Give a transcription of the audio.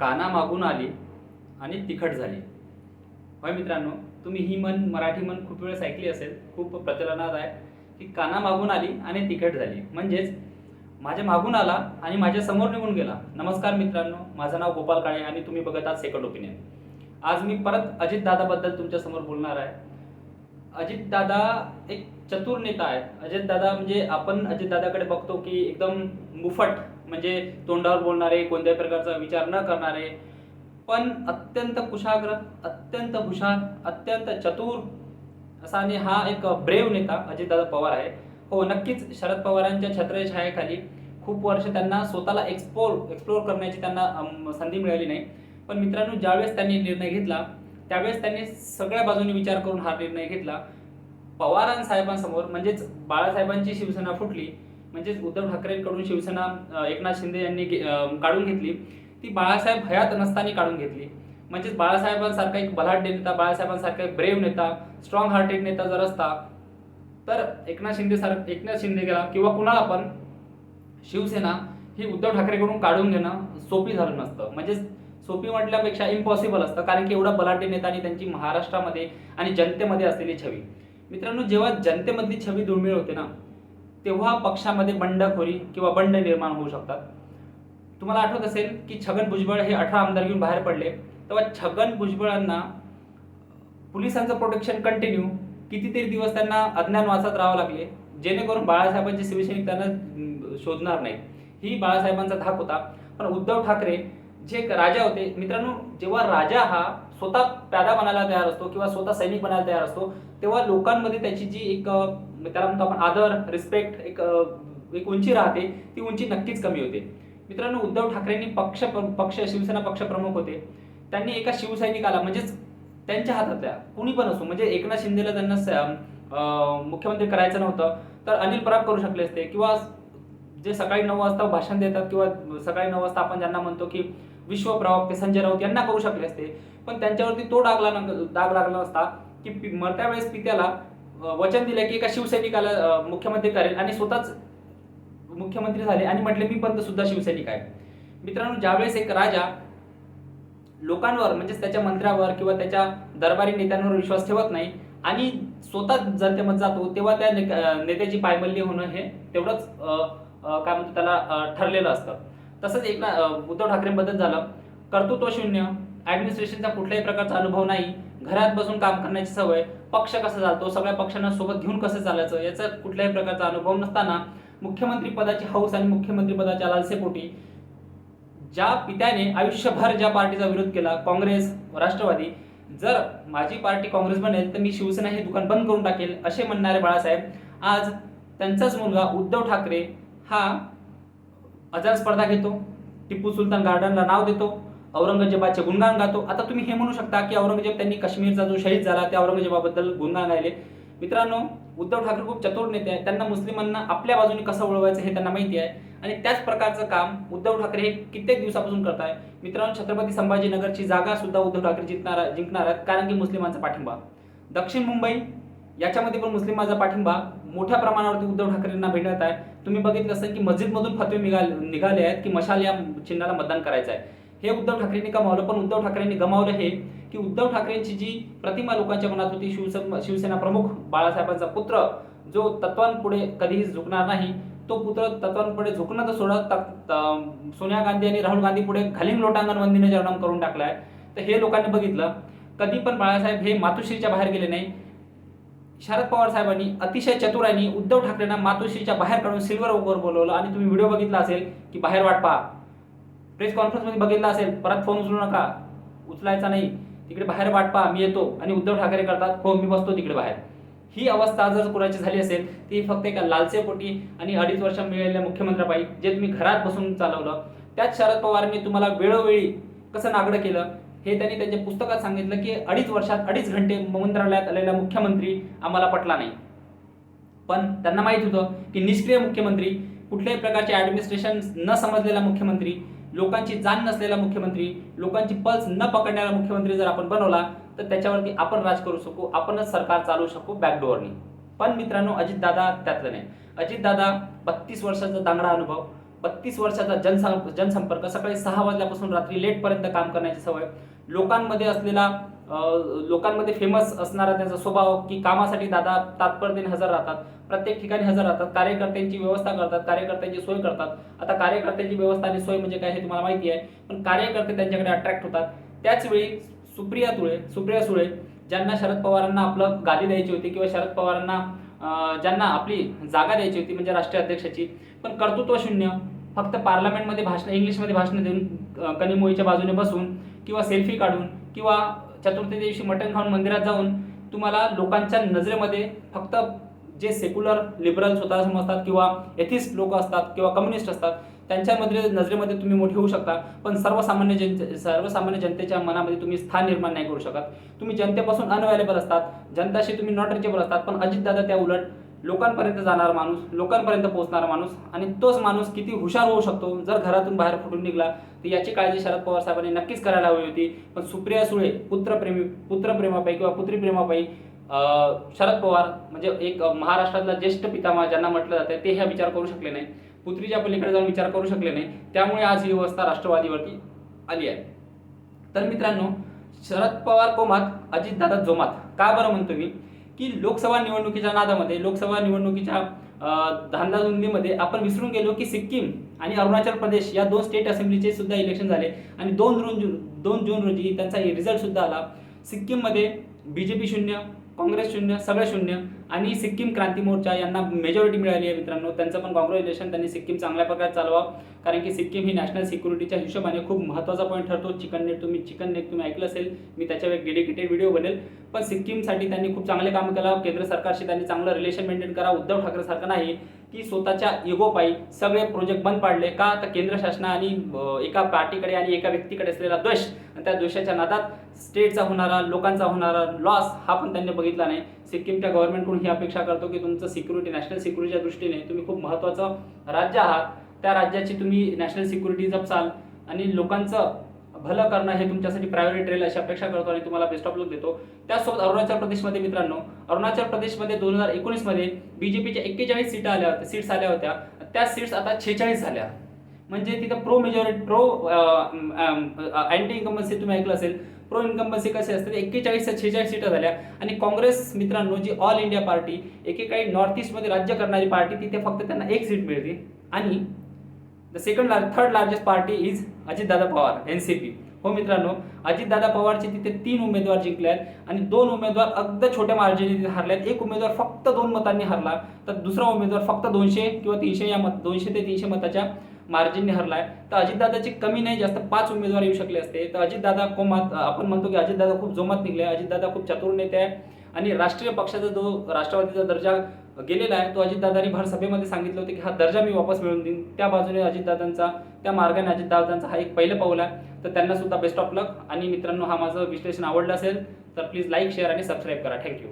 काना मागून आली आणि तिखट झाली. होय मित्रांनो तुम्ही ही म्हण मराठी मन खूप वेळेस ऐकली असेल खूप प्रचलनात आहे की काना मागून आली आणि तिखट झाली. म्हणजेच माझ्या मागून आला आणि माझ्यासमोर निघून गेला. नमस्कार मित्रांनो माझं नाव गोपाल काळे आणि तुम्ही बघत आहात सेकंड ओपिनियन. आज मी परत अजित दादाबद्दल तुमच्यासमोर बोलणार आहे. अजित दादा एक चतुर नेता आहेत. अजित दादा म्हणजे आपण अजित दादाकडे बघतो की एकदम मुफट म्हणजे तोंडावर बोलणारे कोणत्याही प्रकारचा विचार न करणारे पण अत्यंत कुशाग्र अत्यंत हुशार अत्यंत चतुर असा आणि हा एक ब्रेव नेता अजितदादा पवार आहे. हो नक्कीच शरद पवारांच्या छत्रछायाखाली खूप वर्ष त्यांना स्वतःला एक्सप्लोर एक्सप्लोर करण्याची त्यांना संधी मिळाली नाही. पण मित्रांनो ज्यावेळेस त्यांनी निर्णय घेतला त्यावेळेस त्यांनी सगळ्या बाजूने विचार करून हा निर्णय घेतला. पवारांसाहेबांसमोर म्हणजेच बाळासाहेबांची शिवसेना फुटली म्हणजेच उद्धव ठाकरेंकडून शिवसेना एकनाथ शिंदे यांनी घे- काढून घेतली. ती बाळासाहेब हयात नसताना काढून घेतली. म्हणजेच बाळासाहेबांसारखा एक बलाढ्य नेता बाळासाहेबांसारखा एक ब्रेव नेता स्ट्रॉंग हार्टेड नेता जर असता तर एकनाथ शिंदे सार एकनाथ शिंदे गेला किंवा कुणाला पण शिवसेना ही उद्धव ठाकरेकडून काढून घेणं सोपी झालं नसतं. म्हणजेच सोपी म्हटल्यापेक्षा इम्पॉसिबल असतं कारण की एवढा बलाढ्य नेता आणि त्यांची महाराष्ट्रामध्ये आणि जनतेमध्ये असलेली छवी. मित्रांनो जेव्हा जनतेमधली छवी दुर्मिळ होते ना तेव्हा पक्षामध्ये बंडखोरी किंवा बंड निर्माण होऊ शकतात. तुम्हाला आठवत असेल की छगन भुजबळ हे अठरा आमदार घेऊन बाहेर पडले. तेव्हा छगन भुजबळांना पोलिसांचं प्रोटेक्शन कंटिन्यू कितीतरी दिवस त्यांना अज्ञानवासात राहावं लागले. जेणेकरून बाळासाहेबांचे शिवसैनिक त्यांना शोधणार नाही. ही बाळासाहेबांचा धाक होता. पण उद्धव ठाकरे जे एक राजा होते मित्रांनो जेव्हा राजा हा स्वतः प्यादा बनायला तयार असतो किंवा स्वतः सैनिक बनायला तयार असतो तेव्हा लोकांमध्ये त्याची जी एक त्याला म्हणतो आपण आदर रिस्पेक्ट एक एक उंची राहते ती उंची नक्कीच कमी होते. मित्रांनो उद्धव ठाकरेंनी पक्ष पक्ष शिवसेना पक्षप्रमुख होते. त्यांनी एका शिवसैनिकाला म्हणजेच त्यांच्या हातातल्या कुणी पण असो म्हणजे एकनाथ शिंदेला त्यांना स- मुख्यमंत्री करायचं नव्हतं तर अनिल पराग करू शकले असते. किंवा जे सकाळी नऊ वाजता भाषण देतात किंवा सकाळी नऊ वाजता आपण ज्यांना म्हणतो की विश्व संजय राऊत यांना करू शकले असते. पण त्यांच्यावरती तो डाग लाग डाग लागला असता की पि- मरत्या वेळेस पित्याला वचन दिलं की एका शिवसैनिकाला मुख्यमंत्री करेल आणि स्वतःच मुख्यमंत्री झाले आणि म्हटले मी पण सुद्धा शिवसैनिक आहे. मित्रांनो ज्यावेळेस एक राजा लोकांवर म्हणजेच त्याच्या मंत्र्यावर किंवा त्याच्या दरबारी नेत्यांवर विश्वास ठेवत नाही आणि स्वतः जनतेमध्ये जातो तेव्हा त्या ने- नेत्याची पायमल्ली होणं हे तेवढंच काय म्हणतो त्याला ठरलेलं असतं. तसंच एक ना उद्धव ठाकरेंबद्दल झालं. कर्तृत्व शून्य ॲडमिनिस्ट्रेशनचा कुठल्याही प्रकारचा अनुभव नाही घरात बसून काम करण्याची सवय पक्ष कसा चालतो सगळ्या पक्षांना सोबत घेऊन कसं चालायचं याचा कुठल्याही प्रकारचा अनुभव नसताना मुख्यमंत्री पदाची हौस आणि मुख्यमंत्री पदाच्या लालसेपोटी ज्या पित्याने आयुष्यभर ज्या पार्टीचा विरोध केला काँग्रेस राष्ट्रवादी जर माझी पार्टी काँग्रेस बनेल तर मी शिवसेना हे दुकान बंद करून टाकेल असे म्हणणारे बाळासाहेब आज त्यांचाच मुलगा उद्धव ठाकरे हा अजर स्पर्धा घेतो टिपू सुलतान गार्डनला नाव देतो औरंगजेबाचे गुणगान गातो. आता तुम्ही हे म्हणू शकता की औरंगजेब त्यांनी काश्मीरचा जो शहीद झाला त्या औरंगजेबाबद्दल गुणगान गायले. मित्रांनो उद्धव ठाकरे खूप चतुर नेते आहेत. त्यांना मुस्लिमांना आपल्या बाजूने कसं वळवायचं हे त्यांना माहिती आहे. आणि त्याच प्रकारचं काम उद्धव ठाकरे हे कित्येक दिवसापासून करत आहे. मित्रांनो छत्रपती संभाजीनगरची जागा सुद्धा उद्धव ठाकरे जिंकणार जिंकणार आहेत कारण की मुस्लिमांचा पाठिंबा. दक्षिण मुंबई याच्यामध्ये पण मुस्लिमांचा पाठिंबा मोठ्या प्रमाणावरती उद्धव ठाकरेंना भेटत आहे. तुम्ही बघितलं असेल की मस्जिदमधून फतवे निघाले निघाले आहेत की मशाल या चिन्हाला मतदान करायचं आहे. हे उद्धव ठाकरेंनी गमावलं पण उद्धव ठाकरेंनी गमावलं हे की उद्धव ठाकरेंची जी प्रतिमा लोकांच्या मनात होती शिवसेना शिवसेना प्रमुख बाळासाहेबांचा पुत्र जो तत्वांपुढे कधीही झुकणार नाही तो पुत्र तत्वांपुढे झुकणं तर सोडत सोनिया गांधी आणि राहुल गांधी पुढे घालीम लोटांगण वंदीने जन्म करून टाकलाय. तर हे लोकांनी बघितलं. कधी पण बाळासाहेब हे मातोश्रीच्या बाहेर गेले नाही. शरद पवार साहेबांनी अतिशय चतुरांनी उद्धव ठाकरेंना मातोश्रीच्या बाहेर काढून सिल्वर ओकवर बोलवलं आणि तुम्ही व्हिडिओ बघितला असेल की बाहेर वाट पहा. प्रेस कॉन्फरन्समध्ये बघितला असेल परत फोन उचलू नका. उचलायचा नाही. तिकडे बाहेर वाट पहा मी येतो आणि उद्धव ठाकरे करतात हो मी बसतो तिकडे बाहेर. ही अवस्था जर कुणाची झाली असेल ती फक्त एका लालसेपोटी आणि अडीच वर्ष मिळालेल्या मुख्यमंत्र्यापायी जे तुम्ही घरात बसून चालवलं त्याच शरद पवारांनी तुम्हाला वेळोवेळी कसं नागडं केलं हे त्यांनी त्यांच्या पुस्तकात सांगितलं की अडीच वर्षात अडीच घंटे मंत्रालयात आलेला मुख्यमंत्री आम्हाला पटला नाही. पण त्यांना माहीत होतं की निष्क्रिय मुख्यमंत्री कुठल्याही प्रकारचे ऍडमिनिस्ट्रेशन न समजलेला मुख्यमंत्री लोकांची जाण नसलेला मुख्यमंत्री लोकांची पल्स न पकडणारा मुख्यमंत्री जर आपण बनवला तर त्याच्यावरती आपण राज करू शकू आपणच सरकार चालवू शकू बॅकडोअरनी पण मित्रांनो अजितदादा त्यातलं नाही. अजितदादा बत्तीस वर्षाचा दांगडा अनुभव बत्तीस वर्षाचा जनसं जनसंपर्क सकाळी सहा वाजल्यापासून रात्री लेटपर्यंत काम करण्याची सवय लोकांमध्ये असलेला लोकांमध्ये फेमस असणारा त्यांचा स्वभाव की कामासाठी दादा तात्परतेने हजर राहतात. प्रत्येक ठिकाणी हजर राहतात. कार्यकर्त्यांची व्यवस्था करतात. कार्यकर्त्यांची सोय करतात. आता कार्यकर्त्यांची व्यवस्था आणि सोय म्हणजे काय हे तुम्हाला माहिती आहे. पण कार्यकर्ते त्यांच्याकडे अट्रॅक्ट होतात. त्याचवेळी सुप्रिया तुळे सुप्रिया सुळे ज्यांना शरद पवारांना आपलं गादी द्यायची होती किंवा शरद पवारांना ज्यांना आपली जागा द्यायची होती म्हणजे राष्ट्रीय अध्यक्षाची. पण कर्तृत्व शून्य फक्त पार्लमेंटमध्ये भाषण इंग्लिशमध्ये भाषणं देऊन कनिमोळीच्या बाजूने बसून किंवा सेल्फी काढून किंवा चतुर्थी दिवशी मटण खाऊन मंदिरात जाऊन तुम्हाला लोकांच्या नजरेमध्ये फक्त जे सेक्युलर लिबरल स्वतः समजतात किंवा एथिस्ट लोक असतात किंवा कम्युनिस्ट असतात त्यांच्यामध्ये नजरेमध्ये तुम्ही मोठे होऊ शकता. पण सर्वसामान्य जन सर्वसामान्य जनतेच्या मनामध्ये तुम्ही स्थान निर्माण नाही करू शकत. तुम्ही जनतेपासून अनअवेलेबल असतात. जनताशी तुम्ही नॉट रिचेबल असतात. पण अजितदादा त्या उलट लोकांपर्यंत जाणारा माणूस लोकांपर्यंत पोहोचणारा माणूस आणि तोच माणूस किती हुशार होऊ शकतो. जर घरातून बाहेर फुटून निघला तर याची काळजी शरद पवार साहेबांनी नक्कीच करायला हवी होती. पण सुप्रिया सुळे पुत्रप्रेमी पुत्रप्रेमापायी किंवा पुत्रीप्रेमापायी शरद पवार म्हणजे एक महाराष्ट्रातला ज्येष्ठ पितामह ज्यांना म्हटलं जातं ते ह्या विचार करू शकले नाही. पुत्रीच्या पलीकडे जाऊन विचार करू शकले नाही. त्यामुळे आज ही व्यवस्था राष्ट्रवादीवरती आली आहे. तर मित्रांनो शरद पवार कोमात अजितदादा जोमात. का बरं म्हणतो मी? की लोकसभा निवडणुकीच्या नादामध्ये लोकसभा निवडणुकीच्या धांदाधुंदीमध्ये आपण विसरून गेलो की सिक्कीम आणि अरुणाचल प्रदेश या दोन स्टेट असेंब्लीचे सुद्धा इलेक्शन झाले. आणि दोन जून जून दोन जून रोजी त्यांचा रिझल्ट सुद्धा आला. सिक्कीममध्ये बी जे पी शून्य काँग्रेस शून्य सगळं शून्य. आणि सिक्कीम क्रांती मोर्चा यांना मेजॉरिटी मिळाली आहे मित्रांनो. त्यांचं पण कॉंग्रॅच्युलेशन त्यांनी सिक्कीम चांगल्या प्रकारे चालवा कारण की सिक्कीम ही नॅशनल सिक्युरिटीच्या हिशोबाने खूप महत्त्वाचा पॉईंट ठरतो. चिकन नेट तुम्ही चिकन नेट तुम्ही ऐकलं असेल मी त्याच्यावर एक डेडिकेटेड व्हिडिओ बनेल पण सिक्कीमसाठी त्यांनी खूप चांगले काम केलं. केंद्र सरकारशी त्यांनी चांगलं रिलेशन मेंटेन करा. उद्धव ठाकरेसारखं नाही की स्वतःच्या इगोपायी सगळे प्रोजेक्ट बंद पाडले का? तर केंद्र शासना आणि एका पार्टीकडे आणि एका व्यक्तीकडे असलेला द्वेष आणि त्या द्वेषाच्या नादात स्टेटचा होणारा लोकांचा होणारा लॉस हा पण त्यांनी बघितला नाही. सिक्कीमच्या गव्हर्नमेंटकडून ही अपेक्षा करतो की तुमचं सिक्युरिटी नॅशनल सिक्युरिटीच्या दृष्टीने तुम्ही खूप महत्त्वाचं राज्य आहात. त्या राज्याची तुम्ही नॅशनल सिक्युरिटी जपसाल आणि लोकांचं भलं करणं हे तुमच्यासाठी प्रायोरिटी राहील अशी अपेक्षा करतो आणि तुम्हाला बेस्ट ऑफ लक देतो. त्यासोबत अरुणाचल प्रदेशमध्ये मित्रांनो अरुणाचल प्रदेशमध्ये दोन हजार एकोणीसमध्ये बी जे पीच्या एक्केचाळीस सीटा आल्या होत्या सीट्स आल्या होत्या. त्या सीट्स आता छेचाळीस झाल्या. म्हणजे तिथं pro majority pro anti incumbency तुम्ही ऐकलं असेल. प्रो इन्कम्बन्सी कसे असते एक्केचाळीस ते छेचाळीस सीटा झाल्या. आणि काँग्रेस मित्रांनो जी ऑल इंडिया पार्टी एकेकाळी नॉर्थ ईस्टमध्ये राज्य करणारी पार्टी तिथे फक्त त्यांना एक सीट मिळते. आणि the second large third largest party is Ajitdada Pawar N C P हो मित्रांनो अजितदादा पवारचे तिथे तीन उमेदवार जिंकले आहेत. आणि दोन उमेदवार अगदी छोट्या मार्जिने तिथे हरले आहेत एक उमेदवार फक्त दोन मतांनी हरला तर दुसरा उमेदवार फक्त दोनशे किंवा तीनशे या मत दोनशे ते तीनशे मताच्या मार्जिनने हरलाय तर अजितदादाची कमी नाही जास्त पाच उमेदवार येऊ शकले असते. तर अजितदादा कोमात आपण म्हणतो की अजितदादा खूप जोमात निघले अजितदादा खूप चतुर नेते आहे. आणि राष्ट्रीय पक्षाचा जो राष्ट्रवादीचा दर्जा गेलेला आहे तो अजितदादांनी भर सभेमध्ये सांगितलं होतं की हा दर्जा मी वापस मिळवून देईन. त्या बाजूने अजितदादांचा त्या मार्गाने अजितदादांचा हा एक पहिलं पाऊल आहे. तर त्यांना सुद्धा बेस्ट ऑफ लक आणि मित्रांनो हा माझं विश्लेषण आवडलं असेल तर प्लीज लाईक शेअर आणि सबस्क्राईब करा. Thank you